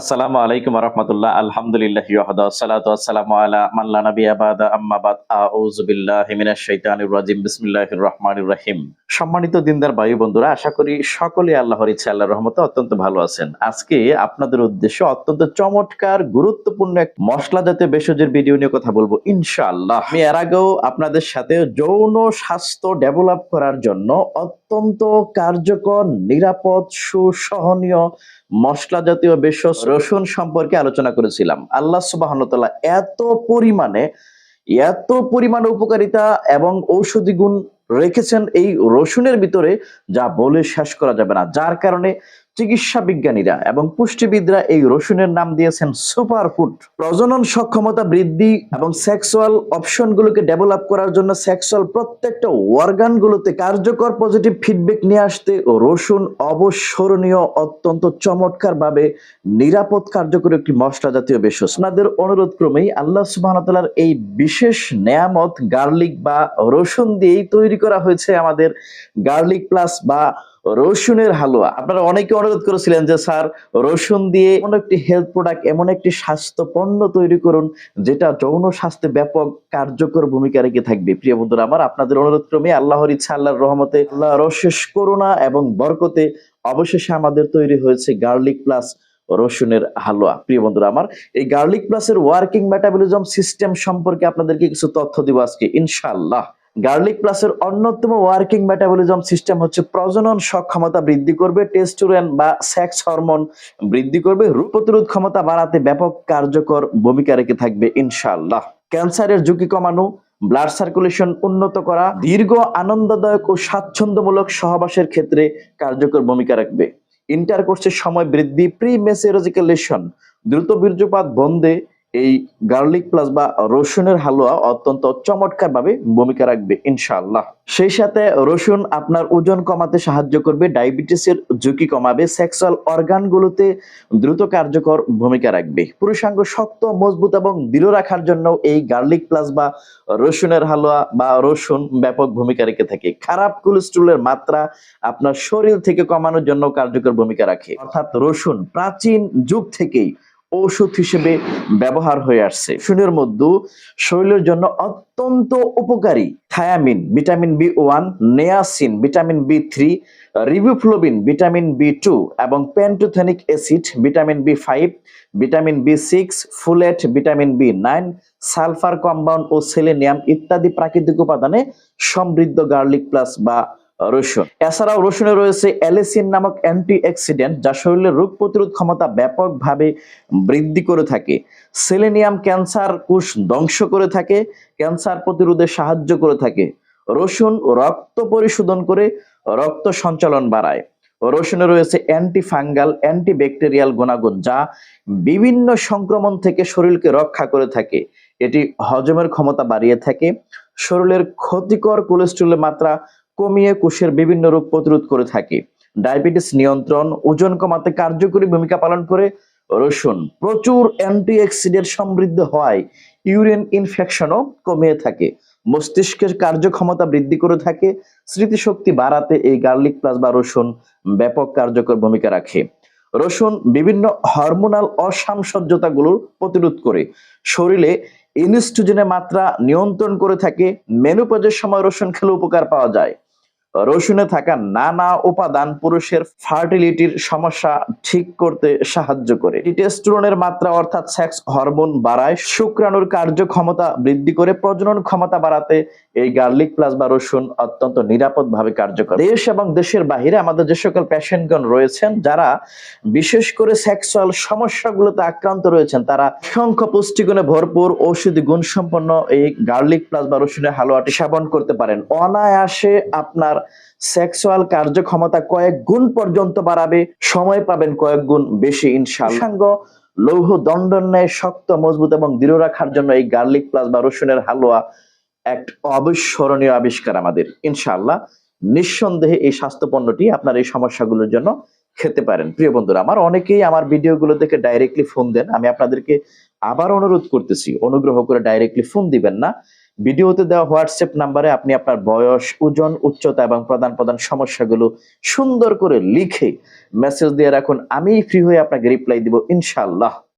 আসসালামু আলাইকুম রহমতুল্লাহ। আলহামদুলিল্লাহ ওয়াহদা সালাতু আসসালামু আলা মাল্লা নবী আবাদা আম্মা বাদ। আউযু বিল্লাহি মিনাশ শাইতানির রাজিম। সম্মানিত দিনদার ভাই বন্ধুরা, আশা করি সকলে আল্লাহর ইচ্ছা আল্লাহর রহমতে অত্যন্ত ভালো আছেন। আজকে আপনাদের উদ্দেশ্যে অত্যন্ত চমৎকার, গুরুত্বপূর্ণ এক মশলা জাতীয় ভেষজের ভিডিও নিয়ে কথা বলব ইনশাআল্লাহ। আমি এর আগেও আপনাদের সাথে যৌন স্বাস্থ্য ডেভেলপ করার জন্য কার্যকর, নিরাপদ, সুসহনীয়, মশলা জাতীয় বেশ রসুন সম্পর্কে আলোচনা করেছিলাম। আল্লাহ সুবাহনতলা এত পরিমাণে, এত পরিমাণ উপকারিতা এবং ঔষধি গুণ রেখেছেন এই রসুনের ভিতরে, যা বলে শেষ করা যাবে না। যার কারণে চিকিৎসা বিজ্ঞানীরা এবং পুষ্টিবিদরা এই রসুনের নাম দিয়েছেন সুপার ফুড প্রজনন সক্ষমতা বৃদ্ধি এবং সেক্সুয়াল অপশনগুলোকে ডেভেলপ করার জন্য সেক্সুয়াল প্রত্যেকটা অর্গানগুলোতে কার্যকর পজিটিভ ফিডব্যাক নিয়ে আসতে রসুন অবসরণীয় অত্যন্ত চমৎকার ভাবে নিরাপদ কার্যকর একটি মশলা জাতীয় আপনাদের অনুরোধ ক্রমেই আল্লাহ সুবাহতালার এই বিশেষ নেয়ামত গার্লিক বা রসুন দিয়েই তৈরি করা হয়েছে আমাদের গার্লিক প্লাস বা রসুনের হালুয়া। আপনারা অনেকে অনুরোধ করেছিলেন যে, স্যার, রসুন দিয়ে এমন একটি হেলথ প্রোডাক্ট এমন একটি স্বাস্থ্য পণ্য তৈরি করুন, যেটা যৌন স্বাস্থ্যে ব্যাপক কার্যকর ভূমিকা রেখে থাকবে। প্রিয় বন্ধুরা, আমার আপনাদের অনুরোধ ক্রমে আল্লাহর ইচ্ছা, আল্লাহর রহমতে আল্লাহ রশেষ করুণা এবং বরকতে অবশেষে আমাদের তৈরি হয়েছে গার্লিক প্লাস রসুনের হালুয়া। প্রিয় বন্ধুরা, আমার এই গার্লিক প্লাসের ওয়ার্কিং মেটাবলিজম সিস্টেম সম্পর্কে আপনাদেরকে কিছু তথ্য দিব আজকে, ইনশাআল্লাহ। গার্লিক প্লাসের অন্যতম ওয়ার্কিং মেটাবলিজম সিস্টেম হচ্ছে প্রজনন সক্ষমতা বৃদ্ধি করবে টেস্টোরেন বা সেক্স হরমোন বৃদ্ধি করবে, রোগ প্রতিরোধ ক্ষমতা বাড়াতে ব্যাপক কার্যকর ভূমিকা রেখে থাকবে ইনশাআল্লাহ। ক্যান্সারের ঝুঁকি কমানো ব্লাড সার্কুলেশন উন্নত করা, দীর্ঘ আনন্দদায়ক ও স্বাচ্ছন্দ্যমূলক সহবাসের ক্ষেত্রে কার্যকর ভূমিকা রাখবে। ইন্টারকোর্সের সময় বৃদ্ধি প্রি মেসেরোজিক্যালেশন দ্রুত বীর্যপাত, বন্ধে এই গার্লিক প্লাস বা রসুনের হালুয়া অত্যন্ত চমৎকার ভাবে ভূমিকা রাখবে, ইনশাআল্লাহ। সেই সাথে রসুন আপনার ওজন কমাতে সাহায্য করবে, ডায়াবেটিসের ঝুঁকি কমাবে সেক্সুয়াল অর্গানগুলোতে দ্রুত কার্যকর ভূমিকা রাখবে। পুরুষাঙ্গ শক্ত, মজবুত এবং দৃঢ় রাখার জন্য এই গার্লিক প্লাস বা রসুনের হালুয়া বা রসুন ব্যাপক ভূমিকা রেখে থাকে। খারাপ কোলেস্ট্রলের মাত্রা আপনার শরীর থেকে কমানোর জন্য কার্যকর ভূমিকা রাখে। অর্থাৎ রসুন প্রাচীন যুগ থেকেই ঔষধ হিসেবে ব্যবহার হয়ে আসছে। শুনের মধ্যে শরীরের জন্য অত্যন্ত উপকারী thiamine, vitamin B one, niacin, vitamin B three, riboflavin, vitamin B two এবং pantothenic acid, vitamin B five, vitamin B six, folate, vitamin B nine, sulphur compound ও সেলেনিয়াম ইত্যাদি প্রাকৃতিক উপাদানে সমৃদ্ধ গার্লিক প্লাস বা রসুন। এছাড়াও রসুনে রয়েছে অ্যালিসিন নামক অ্যান্টি অক্সিডেন্ট যা শরীরের রোগ প্রতিরোধ ক্ষমতা ব্যাপকভাবে বৃদ্ধি করে থাকে। সেলেনিয়াম ক্যান্সার কোষ ধ্বংস করে থাকে, ক্যান্সার প্রতিরোধে সাহায্য করে থাকে। রসুন রক্ত পরিশোধন করে রক্ত সঞ্চালন বাড়ায়। রসুনে রয়েছে অ্যান্টি ফাঙ্গাল অ্যান্টি ব্যাকটেরিয়াল গুণাগুণ, যা বিভিন্ন সংক্রমণ থেকে শরীরকে রক্ষা করে থাকে। এটি হজমের ক্ষমতা বাড়িয়ে থাকে। শরীরের ক্ষতিকর কোলেস্ট্রলের মাত্রা কমিয়ে কোষের বিভিন্ন রোগ প্রতিরোধ করে থাকে। ডায়াবেটিস নিয়ন্ত্রণ, ওজন কমাতে কার্যকরী ভূমিকা পালন করে রসুন। প্রচুর অ্যান্টিঅক্সিডেন্ট সমৃদ্ধ হওয়ায় ইউরিন ইনফেকশনও কমিয়ে থাকে। মস্তিষ্কের কার্যক্ষমতা বৃদ্ধি করে থাকে। স্মৃতিশক্তি বাড়াতে এই গার্লিক প্লাস বা রসুন ব্যাপক কার্যকর ভূমিকা রাখে। রসুন বিভিন্ন হরমোনাল অসামসজ্জতাগুলো প্রতিরোধ করে। শরীরে ইনস্ট্রোজেনের মাত্রা নিয়ন্ত্রণ করে থাকে। মেনুপজের সময় রসুন খেলে উপকার পাওয়া যায়। রসুনে থাকা নানা উপাদান পুরুষের ফার্টিলিটির সমস্যা ঠিক করতে সাহায্য করে। টেস্টোস্টেরনের মাত্রা অর্থাৎ সেক্স হরমোন বাড়ায়, শুক্রাণুর কার্যক্ষমতা বৃদ্ধি করে, প্রজনন ক্ষমতা বাড়াতে এই গার্লিক প্লাস বা রসুন অত্যন্ত নিরাপদভাবে কার্যকর দেশ এবং দেশের বাহিরে আমাদের যে সকল পেশেন্টগণ রয়েছেন, যারা বিশেষ করে সেক্সুয়াল সমস্যাগুলোতে আক্রান্ত রয়েছেন, তারা অসংখ্য পুষ্টিগুণে ভরপুর ঔষধি গুণসম্পন্ন এই গার্লিক প্লাস বা রসুনের হালুয়াটি সেবন করতে পারেন। অনায়াসে আপনার সেক্সুয়াল কার্যক্ষমতা কয়েক গুণ পর্যন্ত বাড়াবে সময় পাবেন কয়েক গুণ বেশি ইনশাআল্লাহ। লৌহ দণ্ডন্যায় শক্ত মজবুত এবং দৃঢ় রাখার জন্য এই গার্লিক প্লাস বা রসুনের হালুয়া এক অবিস্মরণীয় আবিষ্কার আমাদের ইনশাআল্লাহ। নিঃসন্দেহে এই স্বাস্থ্য পণ্যটি আপনার এই সমস্যাগুলোর জন্য খেতে পারেন। প্রিয় বন্ধুরা আমার অনেকেই আমার ভিডিওগুলো দেখে ডাইরেক্টলি ফোন দেন। আমি আপনাদেরকে আবার অনুরোধ করতেছি অনুগ্রহ করে ডাইরেক্টলি ফোন দিবেন না। ভিডিওতে দেওয়া হোয়াটসঅ্যাপ নাম্বারে আপনি আপনার বয়স, ওজন, উচ্চতা এবং প্রধান প্রধান সমস্যাগুলো সুন্দর করে লিখে মেসেজ দিয়ে রাখুন। আমি ফ্রি হয়ে আপনাকে রিপ্লাই দিব, ইনশাআল্লাহ।